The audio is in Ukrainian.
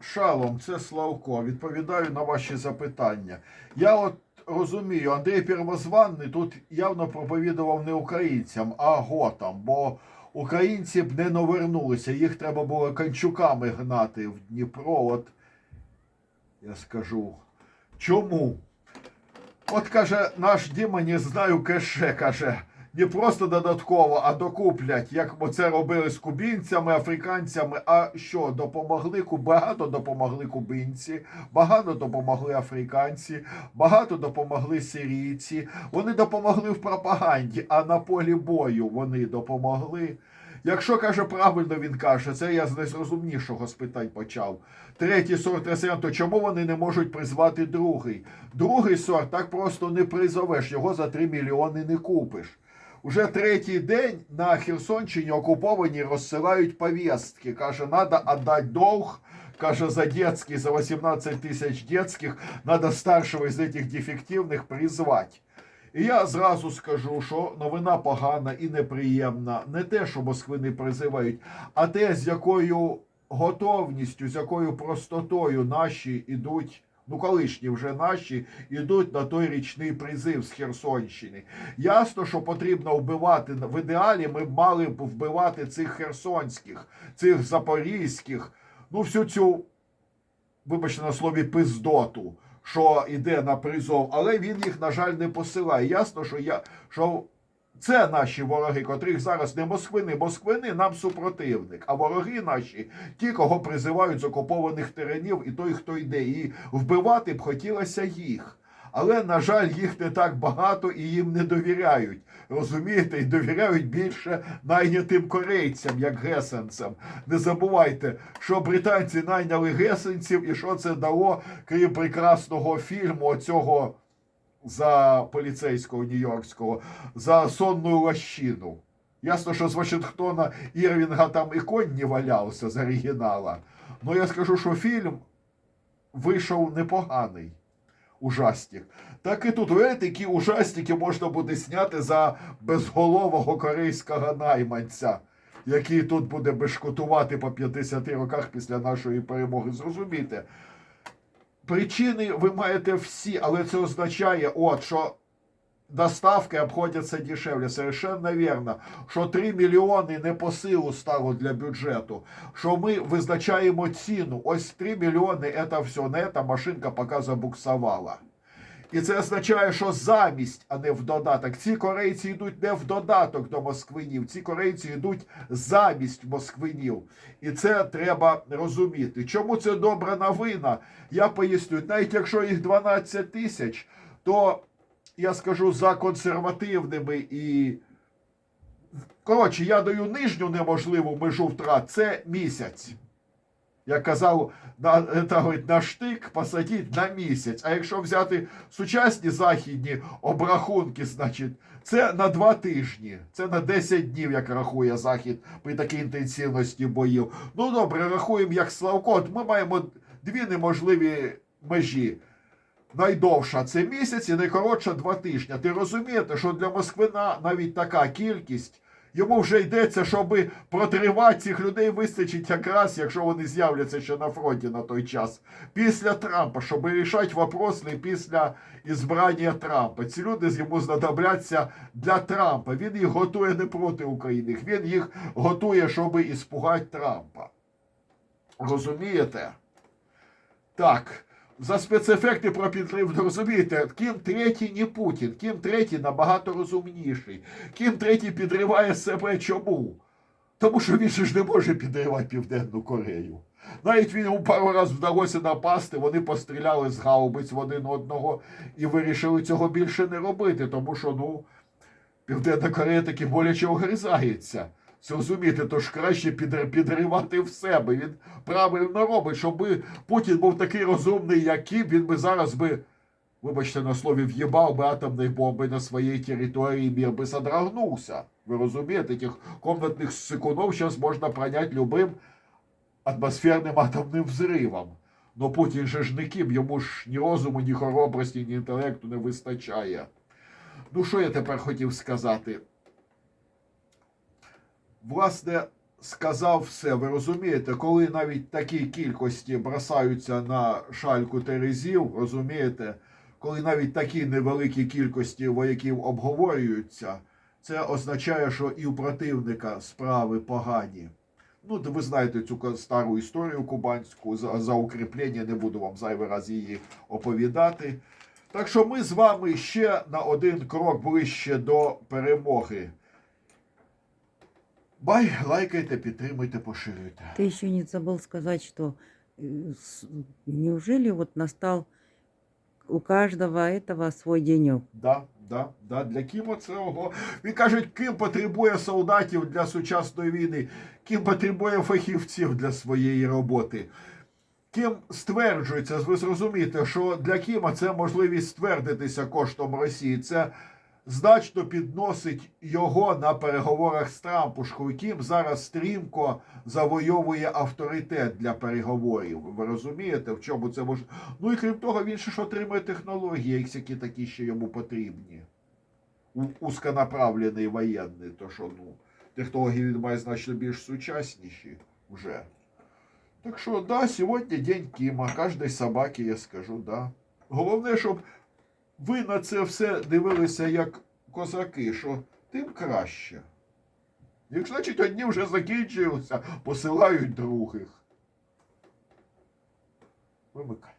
Шалом, це Славко. Відповідаю на ваші запитання. Я от розумію, Андрій Первозванний тут явно проповідував не українцям, а готам, бо українці б не навернулися, їх треба було канчуками гнати в Дніпро. От я скажу. Чому? От каже, наш Діма не знаю кеше, каже. Не просто додатково, а докуплять, як це робили з кубінцями, африканцями. А що допомогли багато допомогли кубинці, багато допомогли африканці, багато допомогли сирійці. Вони допомогли в пропаганді, а на полі бою вони допомогли. Якщо каже правильно, він каже, це я з найрозумнішого з питань почав. Третій сорт ресторан, то чому вони не можуть призвати другий? Другий сорт так просто не призовеш, його за 3 мільйони не купиш. Уже третій день на Херсонщині окуповані розсилають повістки. Каже, треба віддати долг. Каже, за детський, за 18 тисяч детських, треба старшого із цих дефективних призвати. І я зразу скажу, що новина погана і неприємна. Не те, що Москви не призивають, а те, з якою готовністю, з якою простотою наші ідуть. Ну, колишні вже наші ідуть на той річний призив з Херсонщини. Ясно, що потрібно вбивати. В ідеалі ми б мали б вбивати цих херсонських, цих запорізьких, ну всю цю, вибачте на слові, пиздоту, що йде на призов, але він їх, на жаль, не посилає. Ясно, що я що. Це наші вороги, котрих зараз не Москвини, Москвини нам супротивник. А вороги наші ті, кого призивають з окупованих теренів, і той, хто йде. І вбивати б хотілося їх. Але, на жаль, їх не так багато і їм не довіряють. Розумієте, і довіряють більше найнятим корейцям, як гесенцям. Не забувайте, що британці найняли гесенців, і що це дало, крім прекрасного фільму оцього за поліцейського нью-йоркського, за сонну лощину. Ясно, що з Вашингтона Ірвінга там і конь не валявся з оригінала. Ну я скажу, що фільм вийшов непоганий. Ужастик. Так і тут, уявляєте, які ужастики можна буде зняти за безголового корейського найманця, який тут буде бешкотувати по 50 роках після нашої перемоги. Зрозумійте, причини ви маєте всі, але це означає, от, що доставки обходяться дешевле. Совершенно вірно, що 3 мільйони не по силу стало для бюджету, що ми визначаємо ціну. Ось 3 мільйони це все, на це машинка поки забуксувала. І це означає, що замість, а не в додаток. Ці корейці йдуть не в додаток до москвинів, ці корейці йдуть замість москвинів. І це треба розуміти. Чому це добра новина? Я поясню, навіть якщо їх 12 тисяч, то я скажу за консервативними і. Коротше, я даю нижню неможливу межу втрат. Це місяць. Я казав, на, та, говорить, на штик посадіть на місяць. А якщо взяти сучасні західні обрахунки, значить, це на два тижні, це на 10 днів, як рахує Захід при такій інтенсивності боїв. Ну добре, рахуємо як Славко. От Ми маємо дві неможливі межі. Найдовша це місяць і найкоротша два тижні. Ти розумієте, що для Москвина навіть така кількість. Йому вже йдеться, щоб протривати цих людей вистачить якраз, якщо вони з'являться ще на фронті на той час. Після Трампа, щоб рішати вопрос не після ізбрання Трампа. Ці люди йому знадобляться для Трампа. Він їх готує не проти України. Він їх готує, щоб іспугати Трампа. Розумієте? Так. За спецефекти про підрив, ну, розумієте, Кім третій не Путін, Кім третій набагато розумніший. Кім третій підриває себе чому? Тому що він ж не може підривати Південну Корею. Навіть він йому пару разів вдалося напасти, вони постріляли з гаубиць в один одного і вирішили цього більше не робити, тому що, ну, Південна Корея таки боляче огризається. Зрозуміти, то ж краще підривати в себе. Він правильно робить, щоб Путін був такий розумний, як Кім, він би зараз би, вибачте на слові, в'їбав би атомної бомби на своїй території, мір би содрогнувся. Ви розумієте, тих комнатних сикунов зараз можна пройняти любим атмосферним атомним взривом. Но Путін же ж не Кім, йому ж ні розуму, ні хоробрості, ні інтелекту не вистачає. Ну, що я тепер хотів сказати? Власне, сказав все. Ви розумієте, коли навіть такі кількості бросаються на шальку терезів, розумієте, коли навіть такі невеликі кількості вояків обговорюються, це означає, що і у противника справи погані. Ну, ви знаєте цю стару історію кубанську за, за укріплення, не буду вам зайвий раз її оповідати. Так що ми з вами ще на один крок ближче до перемоги. Бай, лайкайте, підтримуйте, поширюйте. Ты еще не забыл сказать, что э, с- неужели вот настал у каждого этого свой денек? Да, да, да, для Кіма це ого. Він кажуть, ким потребує солдатів для сучасної війни, ким потребує фахівців для своєї роботи. Ким стверджується, ви зрозумієте, що для Кіма це можливість ствердитися коштом Росії. Це значно підносить його на переговорах з Трампушкою. Кім зараз стрімко завойовує авторитет для переговорів. Ви розумієте, в чому це може. Ну і крім того, він ще ж отримує технології, які такі ще йому потрібні. Узконаправлений воєнний, то що ну, технології він має значно більш сучасніші вже. Так що, да, сьогодні день Кіма, кожній собаки я скажу, да. Головне, щоб ви на це все дивилися як козаки, що тим краще. Як значить, одні вже закінчилися, посилають других. Вимикай.